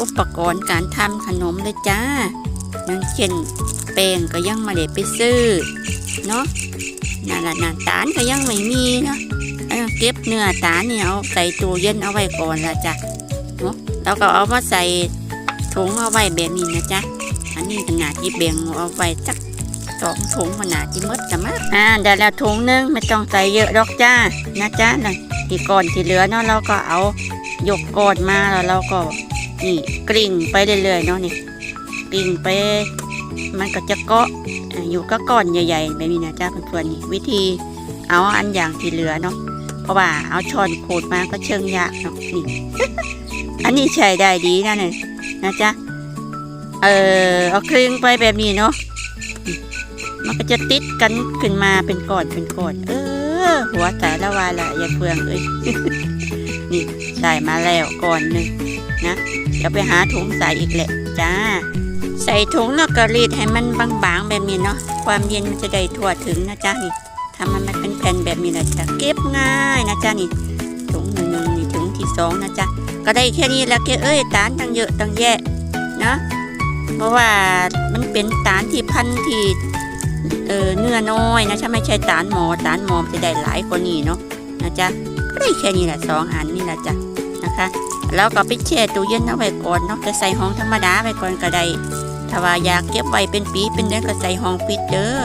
อุปกรณ์การทำขนมเลยจ้าอย่างเช่นแป้งก็ยังไม่ได้ไปซื้อเนาะนั่นละน้ำตาลก็ยังไม่มีเนาะเเก็บเนื้อตาลเนี่ยเอาใส่ตู้เย็นเอาไว้ก่อนละจ้ะเนาะแล้วก็เอามาใส่ถุงเอาไว้แบบนี้นะจ๊ะอันนี้ขนาดที่แบ่งเอาไว้จักสองถุงขนาดที่มดจะมาอ่าได้แล้วถุงนึงไม่ต้องใส่เยอะหรอกจ้านะจ๊ะนั่นที่ก่อนที่เหลือเนาะเราก็เอายกกอนมาแล้วเราก็ นี่กลิ้งไปเรื่อยๆเนาะนี่กลิ้งไป มันก็จะเกาะอยู่ก็ก้อนใหญ่ๆแบบนี้นะจ้าเพื่อนๆนี่วิธีเอาอันอย่างที่เหลือเนาะเพราะว่าเอาช้อนขูดมาก็เชิงยากเนาะนี่อันนี้ใช้ได้ดีนะเนี่ยนะจ๊ะเออเอาคลึงไปแบบนี้เนาะมันก็จะติดกันขึ้นมาเป็นก้อนเป็นก้อนเออ หัวแต่ละวาละอย่าเฟืองเอ้ยนี่ได้มาแล้วก่อนหนึ่ง นะ เดี๋ยวไปหาถุงใส่อีกแหละจ้า ใส่ถุงแล้วก็รีดให้มันบางๆแบบนี้เนาะ ความเย็นมันจะได้ทั่วถึงนะจ๊ะนี่ทำมันมาเป็นแผ่นแบบนี้นะจ๊ะเก็บง่ายนะจ๊ะนี่ถุงหนึ่งนี่ถุงที่สองนะจ๊ะก็ได้แค่นี้แล้วแกเอ้ยตาลตั้งเยอะตั้งแยะนะเพราะว่ามันเป็นตาลที่พันที่เออเนื้อน้อยนะใช่ไม่ใช่ตาลหมอตาลหมอนจะได้หลายกว่านี้เนาะนะจ๊ะก็ได้แค่นี้แหละสองอันนี่นะจ๊ะนะคะ แล้วก็ไปแช่ตู้เย็นเอาไว้ก่อนเนาะจะใส่ห้องธรรมดาไว้ก่อนก็ได้ถ้าว่าอยากเก็บไว้เป็นปีเป็นเดือนก็ใส่ห้องปิดเด้อ